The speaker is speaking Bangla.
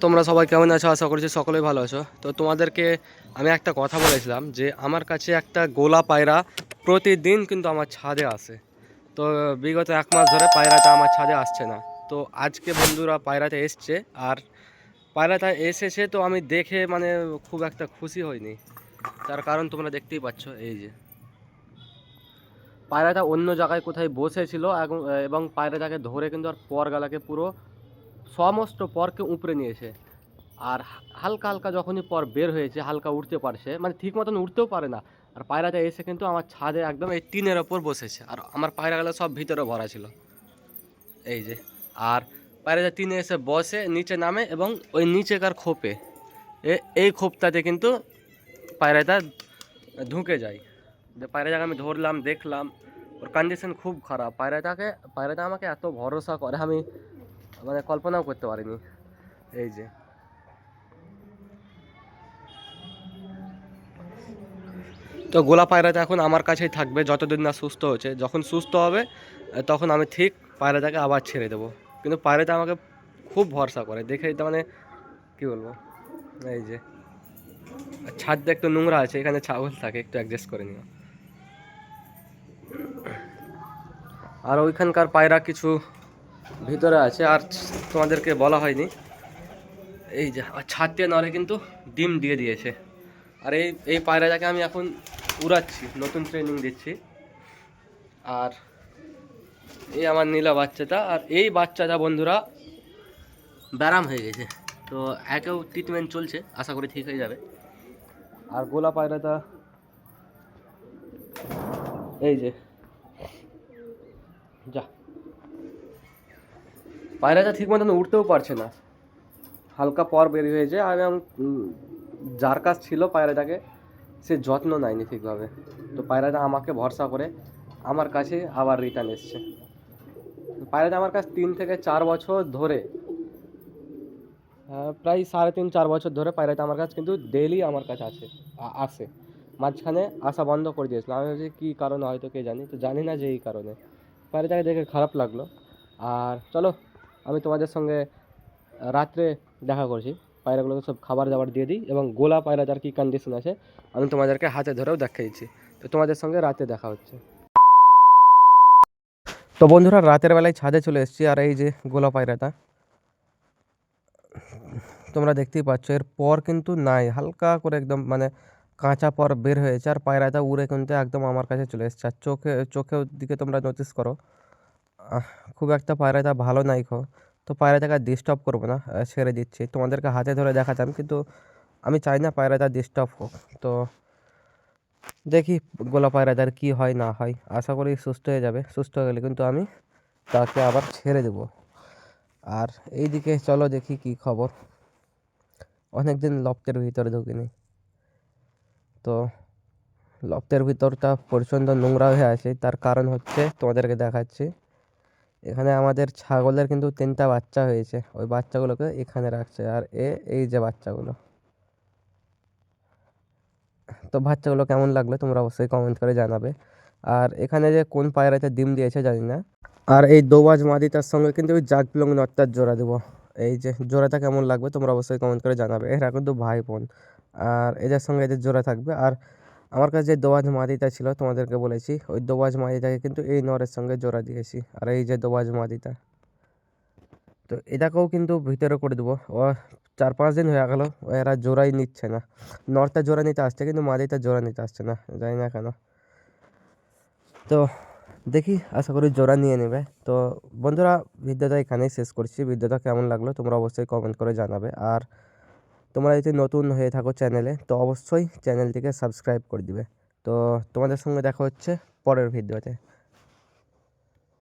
তোমরা সবাই কেমন আছো? আশা করছি সকলেই ভালো আছো। তো তোমাদেরকে আমি একটা কথা বলেছিলাম যে, আমার কাছে একটা গোলা পায়রা প্রতিদিন কিন্তু আমার ছাদে আসে। তো বিগত এক মাস ধরে পায়রাটা আমার ছাদে আসছে না। তো আজকে বন্ধুরা পায়রাটা এসছে আর পায়রাটা এসেছে তো আমি দেখে মানে খুব একটা খুশি হইনি। তার কারণ তোমরা দেখতেই পাচ্ছ, এই যে। পায়রাটা অন্য জায়গায় কোথায় বসেছিল এবং- এবং পায়রাটাকে ধরে কিন্তু আর পরগালাকে পুরো সমস্ত পরকে উপরে নিয়েছে আর হালকা হালকা যখনই পর বের হয়েছে হালকা উঠতে পারছে মানে ঠিক মতন উঠতেও পারে না। আর পায়রাটা এসে কিন্তু আমার ছাদে একদম এই টিনের ওপর বসেছে, আর আমার পায়রাগুলো সব ভিতরে ভরা ছিল। এই যে, আর পায়রাটা টিনে এসে বসে, নিচে নামে এবং ওই নিচেকার খোপে এই খোপটাতে কিন্তু পায়রাটা ঢুকে যায়। যে পায়রাটাকে আমি ধরলাম, দেখলাম, ওর কন্ডিশন খুব খারাপ। পায়রাটাকে, পায়রাটা আমাকে এত ভরসা করে, আমি মানে কল্পনাও করতে পারিনি। এই যে। তো গোলা পায়রাটা এখন আমার কাছেই থাকবে, যতদিন না সুস্থ হচ্ছে যখন সুস্থ হবে তখন আমি ঠিক পায়রাটাকে আবার ছেড়ে দেবো। কিন্তু পায়রাটা আমাকে খুব ভরসা করে। দেখে তো মানে কী বলব? এই যে। ছাদটা একটু নোংরা আছে, এখানে ছাগল থাকে, একটু অ্যাডজাস্ট করে নিও। আর ওইখানকার পায়রা কিছু ভিতরে আছে, আর তোমাদেরকে বলা হয়নি। এই যে, আর ছাদ দিয়ে নড়ে কিন্তু ডিম দিয়ে দিয়েছে। আর এই এই পায়রাটাকে আমি এখন উড়াচ্ছি, নতুন ট্রেনিং দিচ্ছি। আর এই আমার নীলা বাচ্চাটা, আর এই বাচ্চাটা বন্ধুরা ব্যারাম হয়ে গেছে। তো একেও ট্রিটমেন্ট চলছে, আশা করি ঠিক হয়ে যাবে। আর গোলা পায়রাটা, এই যে, যা। পায়রাটা ঠিক মতন উঠতেও পারছে না। হালকা পর বেরিয়ে হয়েছে আর যার কাছ ছিল পায়রাটাকে, সে যত্ন নেয়নি ঠিকভাবে। তো পায়রাটা আমাকে ভরসা করে আমার কাছে আবার রিটার্ন এসছে। পায়রাটা আমার কাছ তিন থেকে চার বছর ধরে প্রায় সাড়ে তিন চার বছর ধরে পায়রাটা আমার কাছে কিন্তু ডেইলি আমার কাছে আছে আসে মাঝখানে আসা বন্ধ করে দিয়েছিল। আমি ভাবছি কী কারণে, হয়তো কে জানি, তো জানি না যে এই কারণে। পায়রাটাকে দেখে খারাপ লাগল। আর চলো আমি তোমাদের সঙ্গে রাত্রে দেখা করছি। পায়রাগুলোকে সব খাবার দাবার দিয়ে দিই এবং গোলা পায়রাটার কী কন্ডিশন আছে, আমি তোমাদেরকে হাতে ধরেও দেখিয়েছি তো তোমাদের সঙ্গে রাতে দেখা হচ্ছে। তো বন্ধুরা, রাতের বেলায় ছাদে চলে এসেছি আর এই যে গোলা পায়রাটা, তোমরা দেখতেই পাচ্ছ, এর পর কিন্তু নাই। হালকা করে একদম মানে কাঁচা পর বের হয়েছে আর পায়রাটা উড়ে কিন্তু একদম আমার কাছে চলে এসেছে। আর চোখে, চোখের দিকে তোমরা নোটিস করো খুব একটা পায়রাটা ভালো নাই খো। তো পায়রাটাকে ডিস্টার্ব করব না ছেড়ে দিচ্ছি। তোমাদেরকে হাতে ধরে দেখাতাম, কিন্তু আমি চাই না পায়রাটা ডিস্টার্ব হোক। তো দেখি গোলা পায়রাটার কী হয়, না হয়। আশা করি সুস্থ হয়ে যাবে, সুস্থ হয়ে গেলে কিন্তু আমি তাকে আবার ছেড়ে দেবো। আর এইদিকে চলো দেখি কি খবর। অনেক দিন লফটের ভিতরে ঢুকিনি। তো লফটের ভিতরটা প্রচণ্ড নোংরা হয়ে আছে, তার কারণ হচ্ছে তোমাদেরকে দেখাচ্ছি। এখানে আমাদের ছাগলের কিন্তু তিনটা বাচ্চা হয়েছে। ওই বাচ্চাগুলোকে এখানে রাখছে। আর এ, এই যে বাচ্চাগুলো। তো বাচ্চাগুলো কেমন লাগল তোমরা অবশ্যই কমেন্ট করে জানাবে। আর এখানে যে কোন পায়রাতে ডিম দিয়েছে জানি না। আর এই দোবাজ মাদিটার সঙ্গে কিন্তু ওই জাগ পিলং নটটার জোড়া দেবো। এই যে জোড়াটা কেমন লাগবে তোমরা অবশ্যই কমেন্ট করে জানাবে। এরা কিন্তু ভাই বোন। আর এদের সঙ্গে এদের জোড়া থাকবে। আর আমার কাছে যে দোবাজ মাদিটা ছিল, তোমাদেরকে বলেছি, ওই দোবাজ মাদিটাকে কিন্তু এই নরের সঙ্গে জোড়া দিয়েছি। আর এই যে দোবাজ মাদিটা, তো এটাকেও কিন্তু ভিতরে করে দেবো। ও চার পাঁচ দিন হয়ে গেলো, এরা জোড়াই নিচ্ছে না। নরটা জোড়া নিতে আসছে, কিন্তু মাদিটা জোড়া নিতে আসছে না, জানি না কেন। তো দেখি, আশা করি জোড়া নিয়ে নেবে। তো বন্ধুরা, ভিডিওটা এখানেই শেষ করছি। ভিডিওটা কেমন লাগল তোমরা অবশ্যই কমেন্ট করে জানাবে। আর তোমরা যদি নতুন হয়ে থাকো চ্যানেলে, তো অবশ্যই চ্যানেলটিকে সাবস্ক্রাইব করে দিবে। তো তোমাদের সঙ্গে দেখা হচ্ছে পরের ভিডিওতে।